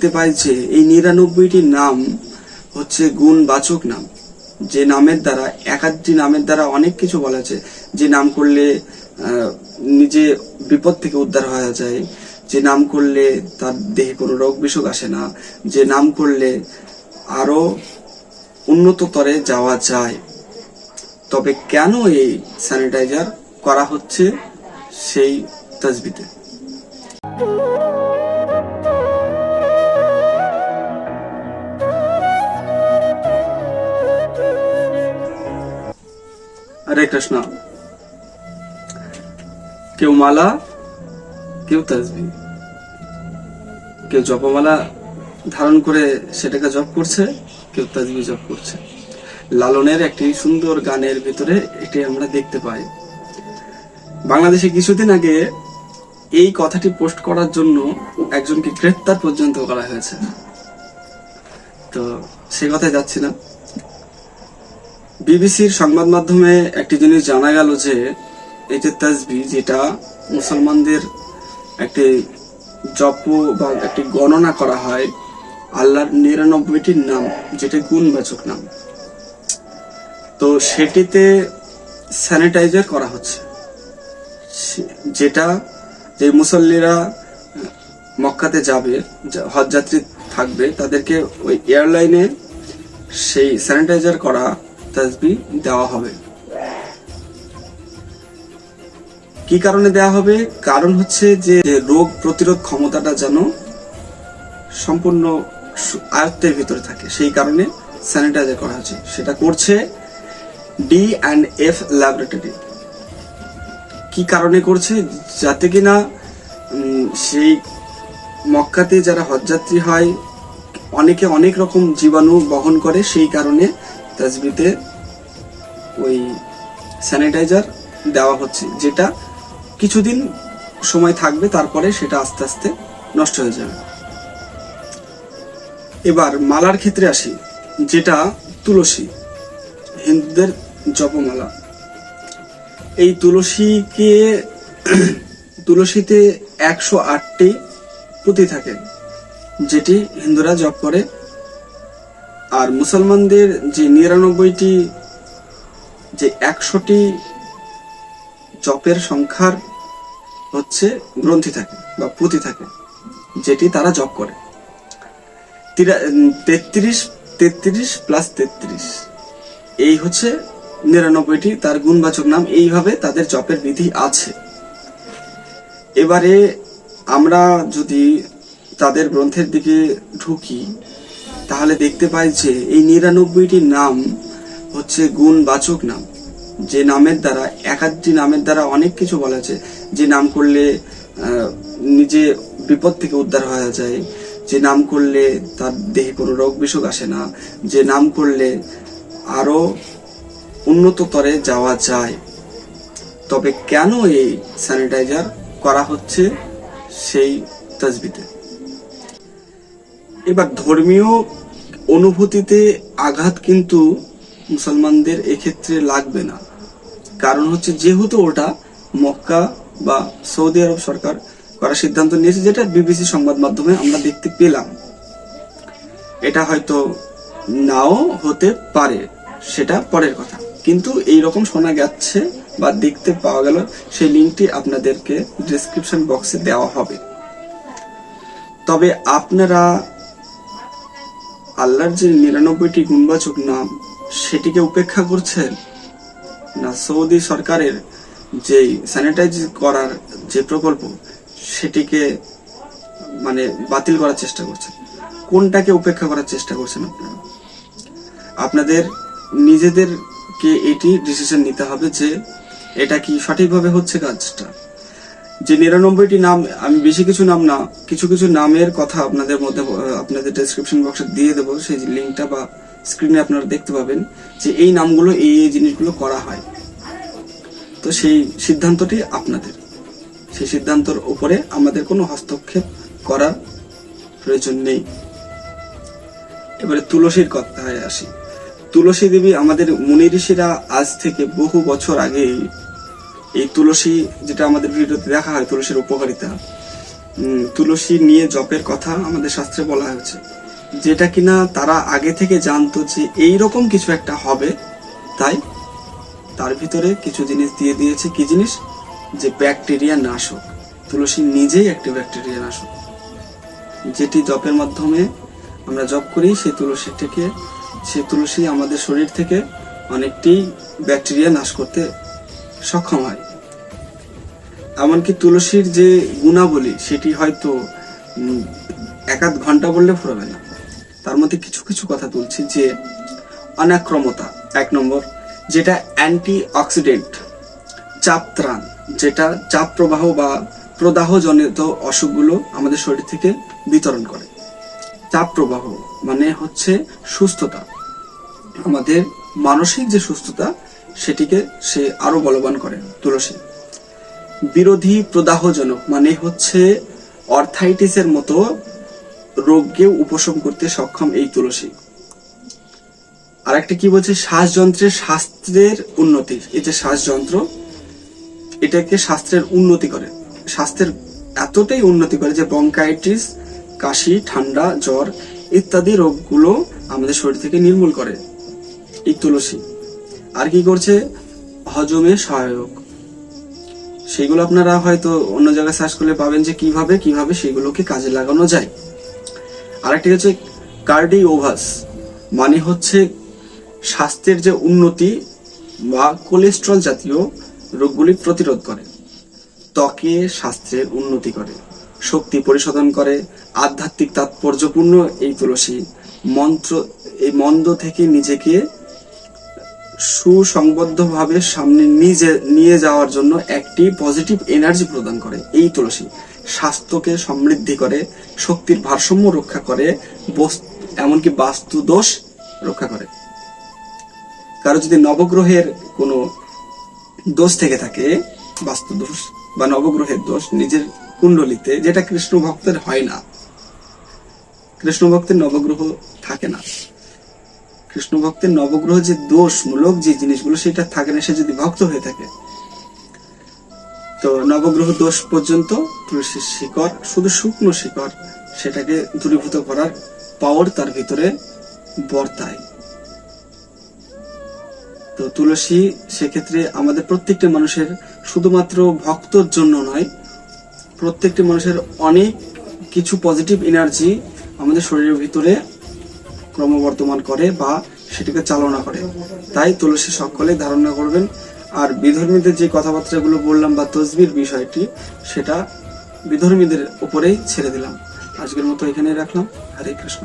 দেখতে পাই যে এই নিরানব্বইটি নাম হচ্ছে গুণবাচক নাম। যে নামের দ্বারা একাধটি নামের দ্বারা অনেক কিছু বলা আছে। যে নাম করলে নিজে বিপদ থেকে উদ্ধার হওয়া যায়। যে নাম করলে তার দেহে কোনো রোগ বিসুখ আসে না। যে নাম করলে আরও উন্নত তরে যাওয়া যায়। তবে কেন এই স্যানিটাইজার করা হচ্ছে সেই তাজবিতে কৃষ্ণ। কেউ মালা, কেউ তাজবি। কেউ জপমালা ধারণ করে সেটাকে জপ করছে, কেউ তাজবি জপ করছে। লালনের একটি সুন্দর গানের ভিতরে এটি আমরা দেখতে পাই। বাংলাদেশে কিছুদিন আগে এই কথাটি পোস্ট করার জন্য একজনকে গ্রেপ্তার পর্যন্ত করা হয়েছে। তো সে কথায় যাচ্ছি না। বিবিসির সংবাদ মাধ্যমে একটি জিনিস জানা গেল যে এই যে তাজবি, যেটা মুসলমানদের একটি জপ বা একটি গণনা করা হয়, আল্লাহর নিরানব্বইটির নাম, যেটা গুণবাচক নাম। তো সেটিতে স্যানিটাইজার করা হচ্ছে। যেটা যে মুসল্লিরা মক্কাতে যাবে হজযাত্রী থাকবে, তাদেরকে ওই এয়ারলাইনে সেই স্যানিটাইজার করা তাজবি দেওয়া হবে। কি কারণে দেওয়া হবে? কারণ হচ্ছে যে রোগ প্রতিরোধ ক্ষমতাটা যেন সম্পূর্ণ আয়ত্তের ভিতরে থাকে, সেই কারণে স্যানিটাইজার করা হচ্ছে। সেটা করছে ডি অ্যান্ড এফ ল্যাবরেটরি কি কারণে করছে? যাতে কিনা সেই মক্কাতে যারা হজযাত্রী হয়, অনেকে অনেক রকম জীবাণু বহন করে, সেই কারণে তাজবিতে ওই স্যানিটাইজার দেওয়া হচ্ছে, যেটা কিছুদিন সময় থাকবে, তারপরে সেটা আস্তে আস্তে নষ্ট হয়ে যাবে। এবার মালার ক্ষেত্রে আসি, যেটা তুলসী, হিন্দুদের জপমালা। এই তুলসীকে, তুলসীতে একশো আটটি পুঁতি থাকে, যেটি হিন্দুরা জপ করে। আর মুসলমানদের যে নিরানব্বইটি যে একশোটি জপের সংখ্যার হচ্ছে গ্রন্থি থাকে বা পুঁতি থাকে, যেটি তারা জপ করে। তেত্রিশ তেত্রিশ প্লাস তেত্রিশ। এই হচ্ছে নিরানব্বইটি, তার গুণবাচক নাম। এইভাবে তাদের জপের বিধি আছে। এবারে আমরা যদি তাদের গ্রন্থের দিকে ঢুকি তাহলে দেখতে পাই যে এই নিরানব্বইটি নাম হচ্ছে গুণবাচক নাম। যে নামের দ্বারা একাধটি নামের দ্বারা অনেক কিছু বলা আছে। যে নাম করলে নিজে বিপদ থেকে উদ্ধার হওয়া যায়। যে নাম করলে তার দেহে কোনো রোগ বিসুখ আসে না। যে নাম করলে আরও উন্নত তরে যাওয়া যায়। তবে কেন এই স্যানিটাইজার করা হচ্ছে সেই তাজবিতে এবার ধর্মীয় অনুভূতিতে আঘাত কিন্তু মুসলমানদের এক্ষেত্রে লাগবে না। কারণ হচ্ছে যেহেতু ওটা মক্কা বা সৌদি আরব সরকার করার সিদ্ধান্ত নিয়েছে, যেটা বিবিসি সংবাদ মাধ্যমে আমরা দেখতে পেলাম। এটা হয়তো নাও হতে পারে, সেটা পরের কথা। কিন্তু এই রকম শোনা যাচ্ছে বা দেখতে পাওয়া গেল, সেই লিঙ্কটি আপনাদেরকে ডিসক্রিপশন বক্সে দেওয়া হবে। তবে আপনারা আল্লাহর যে নিরানব্বইটি গুণবাচক নাম, সেটিকে উপেক্ষা করছেন না সৌদি সরকারের যে স্যানিটাইজ করার যে প্রকল্প, সেটিকে মানে বাতিল করার চেষ্টা করছেন কোনটাকে উপেক্ষা করার চেষ্টা করছেন আপনারা? আপনাদের নিজেদেরকে এটি ডিসিশন নিতে হবে যে এটা কি সঠিকভাবে হচ্ছে কাজটা। যে নিরানব্বইটি নাম, আমি বেশি কিছু নাম না, কিছু কিছু নামের কথা আপনাদের মধ্যে আপনাদের ডেসক্রিপশন বক্সে দিয়ে দেবো, সেই লিঙ্কটা বা স্ক্রিনে আপনারা দেখতে পাবেন যে এই নামগুলো, এই এই জিনিসগুলো করা হয়। তো সেই সিদ্ধান্তটি আপনাদের। সেই সিদ্ধান্তর উপরে আমাদের কোনো হস্তক্ষেপ করার প্রয়োজন নেই। এবারে তুলসীর কথায় আসি। তুলসী দেবী আমাদের মুনি ঋষিরা আজ থেকে বহু বছর আগেই এই তুলসী যেটা আমাদের ভিডিওতে দেখা হয়, তুলসীর উপকারিতা। তুলসী নিয়ে জপের কথা আমাদের শাস্ত্রে বলা হয়েছে। যেটা কিনা তারা আগে থেকে জানতো যে এই রকম কিছু একটা হবে, তাই তার ভিতরে কিছু জিনিস দিয়ে দিয়েছে। কি জিনিস? যে ব্যাকটেরিয়া নাশক। তুলসী নিজেই একটি ব্যাকটেরিয়া নাশক। যেটি জপের মাধ্যমে আমরা জপ করি, সেই তুলসী থেকে, সেই তুলসী আমাদের শরীর থেকে অনেকটি ব্যাকটেরিয়া নাশ করতে সক্ষম হয়। এমনকি তুলসীর যে গুণাবলী, সেটি হয়তো এক আধ ঘণ্টা বললে ফুরাবে না। তার মধ্যে কিছু কিছু কথা তুলছি যে, অনাক্রমতা এক নম্বর, যেটা অ্যান্টি অক্সিডেন্ট চাপ ত্রাণ, যেটা চাপ প্রবাহ বা প্রদাহজনিত অসুখগুলো আমাদের শরীর থেকে বিতরণ করে। চাপ প্রবাহ মানে হচ্ছে সুস্থতা। আমাদের মানসিক যে সুস্থতা সেটিকে সে আরও বলবান করে, তুলসী। বিরোধী প্রদাহজনক মানে হচ্ছে অর্থাইটিসের মতো রোগকে উপশম করতে সক্ষম এই তুলসী। আর একটা কি বলছে? শ্বাসযন্ত্রের শাস্ত্রের উন্নতি। এই যে শ্বাসযন্ত্র, এটাকে শাস্ত্রের উন্নতি করে। স্বাস্থ্যের এতটাই উন্নতি করে যে ব্রঙ্কাইটিস কাশি, ঠান্ডা, জ্বর ইত্যাদি রোগগুলো আমাদের শরীর থেকে নির্মূল করে এই তুলসী। আর কি করছে? হজমে সহায়ক। সেগুলো আপনারা হয়তো অন্য জায়গায় সার্চ করলে পাবেন যে কীভাবে কীভাবে সেগুলোকে কাজে লাগানো যায়। আরেকটি হচ্ছে কার্ডিওভাস মানে হচ্ছে স্বাস্থ্যের যে উন্নতি বা কোলেস্ট্রল জাতীয় রোগগুলি প্রতিরোধ করে, ত্বকে স্বাস্থ্যের উন্নতি করে, শক্তি পরিশোধন করে, আধ্যাত্মিক তাৎপর্যপূর্ণ এই তুলসী মন্ত্র, এই মন্দ থেকে নিজেকে সুসংবদ্ধভাবে সামনে নিজে নিয়ে যাওয়ার জন্য একটি পজিটিভ এনার্জি প্রদান করে। এই তুলসী স্বাস্থ্যকে সমৃদ্ধি করে, শক্তির ভারসাম্য রক্ষা করে এমনকি বাস্তু দোষ রক্ষা করে। কারও যদি নবগ্রহের কোনো দোষ থেকে থাকে বাস্তু দোষ বা নবগ্রহের দোষ, নিজের কুণ্ডলিতে, যেটা কৃষ্ণ ভক্তের হয় না কৃষ্ণ ভক্তের নবগ্রহ থাকে না। কৃষ্ণ ভক্তের নবগ্রহ যে দোষমূলক যে জিনিসগুলো, সেটা থাকে না, সে যদি ভক্ত হয়ে থাকে। তো নবগ্রহ দোষ পর্যন্ত তুলসীর শিকড়, শুধু শুকনো শিকড়, সেটাকে দূরীভূত করার পাওয়ার তার ভিতরে বর্তায়। তো তুলসী সেক্ষেত্রে আমাদের প্রত্যেকটা মানুষের শুধুমাত্র ভক্তর জন্য নয়, প্রত্যেকটি মানুষের অনেক কিছু পজিটিভ এনার্জি আমাদের শরীরের ভিতরে ক্রমবর্ধমান করে বা সেটিকে চালনা করে। তাই তুলসী সকলে ধারণা করবেন। আর বিধর্মীদের যে কথাবার্তাগুলো বললাম বা তসবির বিষয়টি, সেটা বিধর্মীদের উপরেই ছেড়ে দিলাম। আজকের মতো এখানেই রাখলাম। হরে কৃষ্ণ।